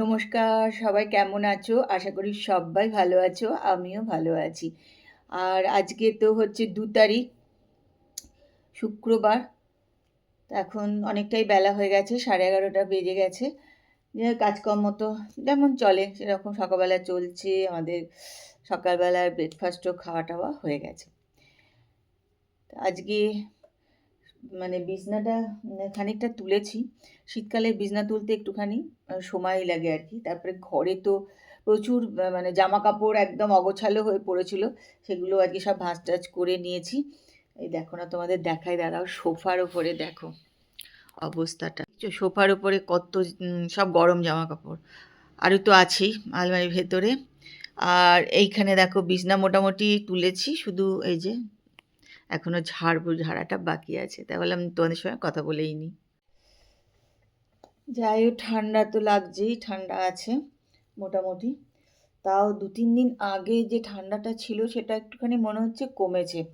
নমস্কার, সবাই কেমন আছো? আশা করি সবাই ভালো আছো, আমিও ভালো আছি। আর আজকে তো হচ্ছে দু তারিখ, শুক্রবার। এখন অনেকটাই বেলা হয়ে গেছে, সাড়ে এগারোটা বেজে গেছে। যে কাজকর্ম তো যেমন চলে, সেরকম সকালবেলা চলছে, আমাদের সকালবেলার ব্রেকফাস্টও খাওয়া টাওয়া হয়ে গেছে। আজকে মানে বিছনাটা মানে খানিকটা তুলেছি। শীতকালে বিছনা তুলতে একটুখানি সময় লাগে আর কি তারপরে ঘরে তো প্রচুর মানে জামা কাপড় একদম অগোছালো হয়ে পড়েছিল, সেগুলো আর কি সব ভাঁজ টাজ করে নিয়েছি। এই দেখো না, তোমাদের দেখাই দাঁড়াও, সোফার ওপরে দেখো অবস্থাটা। সোফার ওপরে কত সব গরম জামা কাপড় আরও তো আছেই আলমারির ভেতরে। আর এইখানে দেখো, বিছনা মোটামুটি তুলেছি, শুধু এই যে এখনও ঝাড়বো ঝাড়াটা বাকি আছে। তাই বললাম তোমাদের সঙ্গে কথা বলেই নি। যাই হোক, ঠান্ডা তো লাগছেই, ঠান্ডা আছে মোটামুটি। তাও দু তিন দিন আগে যে ঠান্ডাটা ছিল সেটা একটুখানি মনে হচ্ছে কমেছে।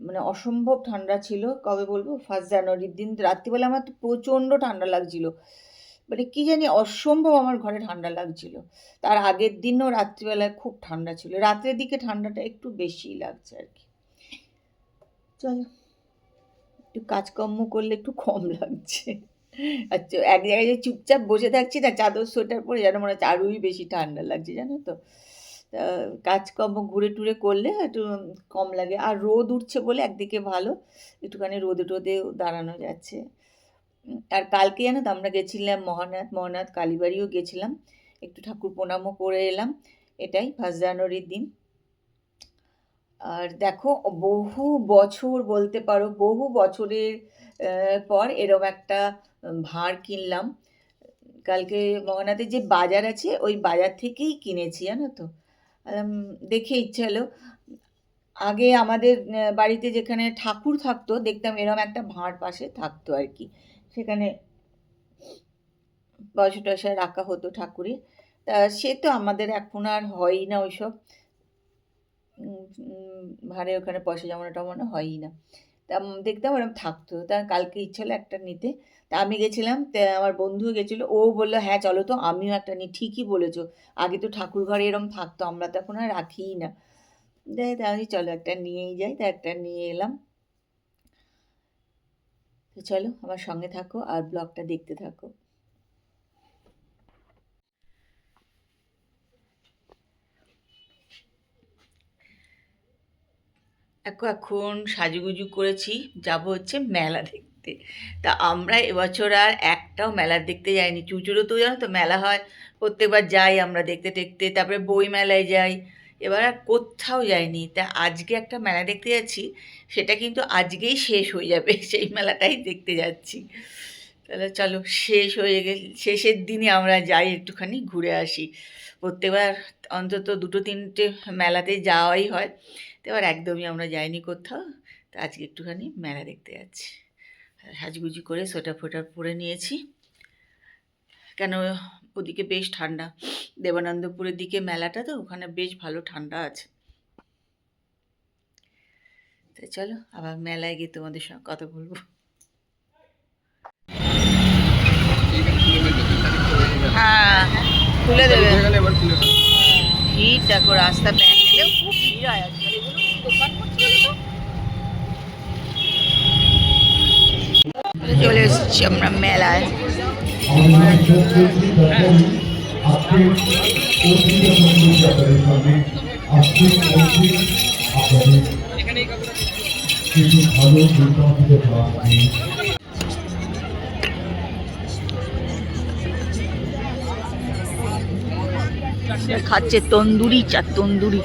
মানে অসম্ভব ঠান্ডা ছিল, কবে বলব? ফার্স্ট জানুয়ারির দিন, রাত্রিবেলা আমার তো প্রচণ্ড ঠান্ডা লাগছিল। মানে কি জানি অসম্ভব আমার ঘরে ঠান্ডা লাগছিল। তার আগের দিনও রাত্রিবেলায় খুব ঠান্ডা ছিল। রাত্রের দিকে ঠান্ডাটা একটু বেশিই লাগছে আর কি। চলো। একটু কাজকর্ম করলে একটু কম লাগছে। আচ্ছা এক জায়গায় যে চুপচাপ বসে থাকছি, না চাদর, সোয়েটার পরে যেন মনে হচ্ছে আরোই বেশি ঠান্ডা লাগছে, জানো তো? কাজকর্ম ঘুরে টুরে করলে একটু কম লাগে। আর রোদ উঠছে বলে একদিকে ভালো, একটুখানি রোদে টোদেও দাঁড়ানো যাচ্ছে। আর কালকে জানো তো আমরা গেছিলাম মহানাথ মহানাথ কালীবাড়িও গেছিলাম। একটু ঠাকুর প্রণামও করে এলাম। এটাই, ফার্স্ট জানুয়ারির দিন। আর দেখো, বহু বছর বলতে পারো, বহু বছরের পর এরম একটা ভাঁড় কিনলাম। কালকে মহানাথের যে বাজার আছে, ওই বাজার থেকেই কিনেছি, জানো তো। দেখে ইচ্ছে হলো। আগে আমাদের বাড়িতে যেখানে ঠাকুর থাকতো, দেখতাম এরম একটা ভাঁড় পাশে থাকতো আর কি। সেখানে পয়সা টয়সা রাখা হতো ঠাকুরের। তা সে তো আমাদের এখন আর হয়ই না ওইসব। ভাঁড়ে ওখানে পয়সা জমানো টমানো হয়ই না। তা দেখতাম ওরকম থাকতো। তা কালকে ইচ্ছে হলো একটা নিতে। তা আমি গেছিলাম, তা আমার বন্ধু গেছিল, ও বলল হ্যাঁ চলো তো, আমিও একটা নিই ঠিকই বলেছ। আগে তো ঠাকুর ঘরে এরম থাকতো, আমরা তো এখন আর রাখিই না। দেয় তা আমি চলো একটা নিয়েই যাই, তা একটা নিয়ে এলাম। তো চলো, আমার সঙ্গে থাকো আর ব্লগটা দেখতে থাকো। এখন সাজুগুজু করেছি, যাব হচ্ছে মেলা দেখতে। তা আমরা এবছর আর একটাও মেলা দেখতে যাইনি। চুচুড়ো তো জানো তো মেলা হয়, প্রত্যেকবার যাই আমরা দেখতে দেখতে তারপরে বই মেলায় যাই, এবার আর কোথাও যাইনি। তা আজকে একটা মেলা দেখতে যাচ্ছি, সেটা কিন্তু আজকেই শেষ হয়ে যাবে, সেই মেলাটাই দেখতে যাচ্ছি। তাহলে চলো, শেষ হয়ে গেলে, শেষের দিনে আমরা যাই একটুখানি ঘুরে আসি। প্রত্যেকবার অন্তত দুটো তিনটে মেলাতে যাওয়াই হয়। তো এবার একদমই আমরা যাইনি কোথাও। তো আজকে একটুখানি মেলা দেখতে যাচ্ছি। সাজগুজি করে সোয়েটার ফোটার পরে নিয়েছি। কেন ওদিকে বেশ ঠান্ডা। দেবানন্দপুরের দিকে মেলাটা তো ওখানে বেশ ভালো ঠান্ডা আছে। তো চলো আবার মেলায় গিয়ে তোমাদের সঙ্গে কথা বলব। হ্যাঁ খুলে দেবে। ভিড় দেখো রাস্তা প্যান্ডেলেও খুব ভিড় হয় আজকাল। এগুলো কি দোকান করছে বলো তো? চলে এসেছি আমরা মেলায়। কিছু ভালো দুর্দান্ত প্রাপ্তি খাচ্ছে তন্দুরি চা তন্দুরি।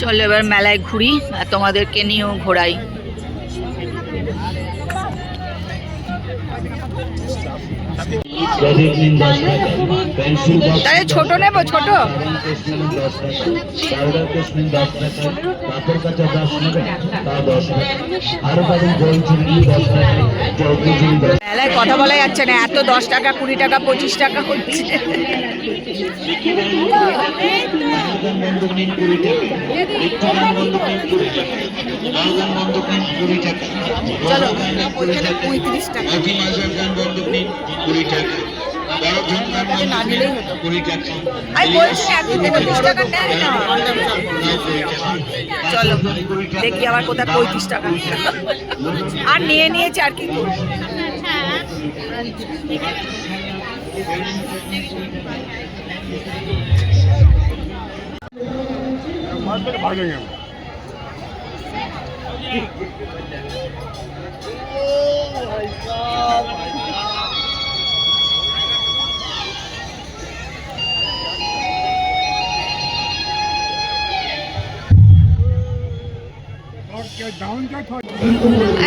চলো এবার মেলায় ঘুরি আর তোমাদেরকে নিয়েও ঘোরাই। টাকা চৌকি চুল দশ মেলায় কথা বলা যাচ্ছে না, এত দশ টাকা, কুড়ি টাকা, পঁচিশ টাকা হচ্ছে। আয়োজন বন্ধক টাকা। ইচ্ছাদান বন্ধক নিন কুড়ি টাকা বড় কুড়ি না চলো দেখি আবার কোথায় পঁয়ত্রিশ টাকা। আর নিয়ে নিয়েছে আর কি। করব?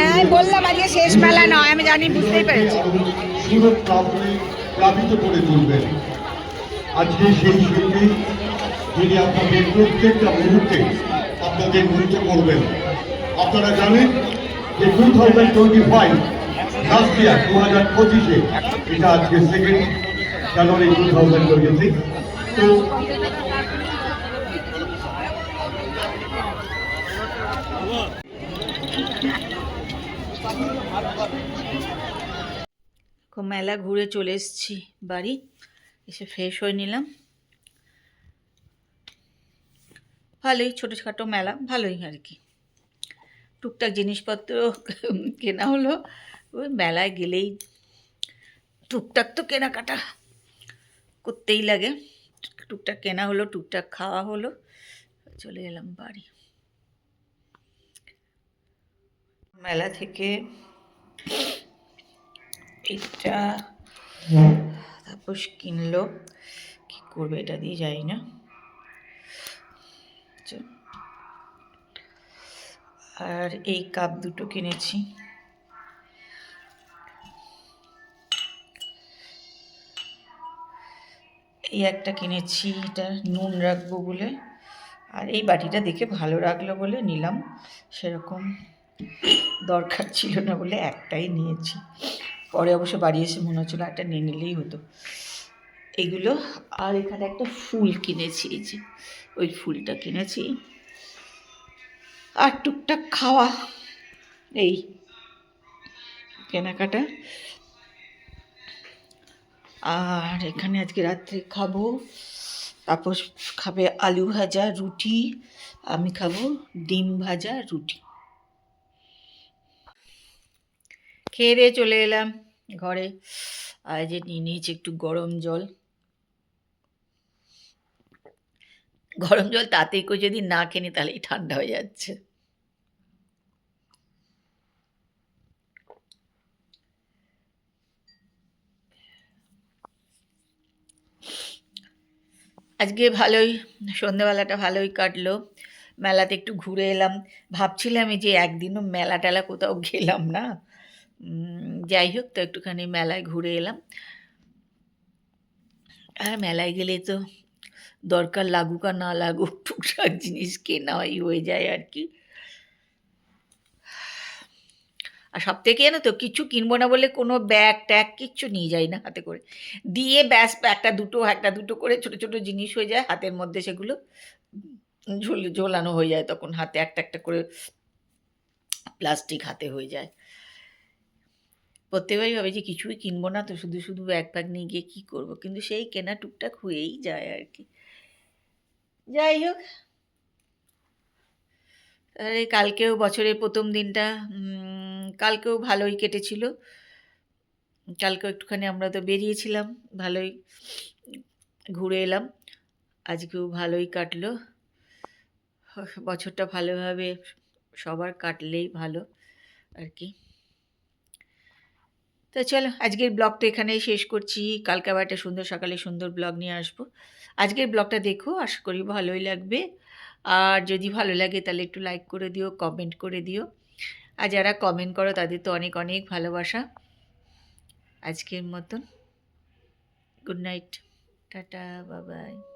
আমি বললাম আজকে শেষ মেলা নয়, আমি জানি, বুঝতেই পেরেছি। করে তুলবেন। আজকে সেই শিল্পী যিনি আপনাদের প্রত্যেকটা মুহূর্তে আপনাদের মুগ্ধ করবেন। আপনারা জানেন যে two thousand twenty five year দু হাজার পঁচিশে এটা আজকে সেকেন্ড জানুয়ারি টু থাউজেন্ড তো খুব মেলা ঘুরে চলে এসেছি বাড়ি। এসে ফ্রেশ হয়ে নিলাম। ভালোই, ছোটোখাটো মেলা, ভালোই আর কি। টুকটাক জিনিসপত্র কেনা হলো। ওই মেলায় গেলেই টুকটাক তো কেনাকাটা করতেই লাগে। টুকটাক কেনা হলো, টুকটাক খাওয়া হলো, চলে এলাম বাড়ি। মেলা থেকে এটা তাপস কিনলো। কি করবে এটা দিয়ে যাই না। আচ্ছা। আর এই কাপ দুটো কিনেছি। এই একটা কিনেছি, এটা নুন রাখব বলে। আর এই বাটিটা দেখে ভালো লাগল বলে নিলাম। সেরকম দরকার ছিল না বলে একটাই নিয়েছি। পরে অবশ্য বাড়ি এসে মনে হচ্ছিল একটা নিয়ে নিলেই হতো। এগুলো, আর এখানে একটা ফুল কিনেছি, এই যে ওই ফুলটা কিনেছি। আর টুকটাক খাওয়া, এই কেনাকাটা। আর এখানে আজকে রাত্রে খাব। তাপস খাবে আলু ভাজা, রুটি। আমি খাব ডিম ভাজা, রুটি। খেয়ে দিয়ে চলে এলাম ঘরে। আর যে নিয়ে নিয়েছি একটু গরম জল। গরম জল তাতেই করে, যদি না খেনি তাহলেই ঠান্ডা হয়ে যাচ্ছে। আজকে ভালোই, সন্ধ্যেবেলাটা ভালোই কাটলো। মেলাতে একটু ঘুরে এলাম। ভাবছিলাম যে একদিনও মেলা টেলা কোথাও গেলাম না। যাই হোক, তো একটুখানি মেলায় ঘুরে এলাম। আর মেলায় গেলে তো দরকার লাগুক আর না লাগুক, টুকটাক জিনিস কেনাই হয়ে যায় আর কি। আর সব থেকে জানো তো, কিছু কিনবো না বলে কোনো ব্যাগ ট্যাগ কিচ্ছু নিয়ে যাই না হাতে করে। দিয়ে ব্যাস, একটা দুটো একটা দুটো করে ছোট ছোট জিনিস হয়ে যায়, হাতের মধ্যে সেগুলো ঝোল, ঝোলানো হয়ে যায় তখন হাতে, একটা একটা করে প্লাস্টিক হাতে হয়ে যায়। প্রত্যেকবারই ভাবে যে কিছুই কিনবো না তো শুধু শুধু ব্যাগ প্যাগ নিয়ে গিয়ে কী করব? কিন্তু সেই কেনা টুকটাক হয়েই যায় আর কি। যাই হোক আরে কালকেও বছরের প্রথম দিনটা কালকেও ভালোই কেটেছিল। কালকেও একটুখানি আমরা তো বেরিয়েছিলাম, ভালোই ঘুরে এলাম। আজকেও ভালোই কাটলো। বছরটা ভালোভাবে সবার কাটলেই ভালো আর কি। তো চলো, আজকের ব্লগটা এখানেই শেষ করছি। কালকে আবার একটা সুন্দর সকালে সুন্দর ব্লগ নিয়ে আসব। আজকের ব্লগটা দেখো, আশা করি ভালোই লাগবে। আর যদি ভালো লাগে তাহলে একটু লাইক করে দিও কমেন্ট করে দিও। আর যারা কমেন্ট করো তাদের তো অনেক অনেক ভালোবাসা। আজকের মতন। গুড নাইট টাটা বাবাই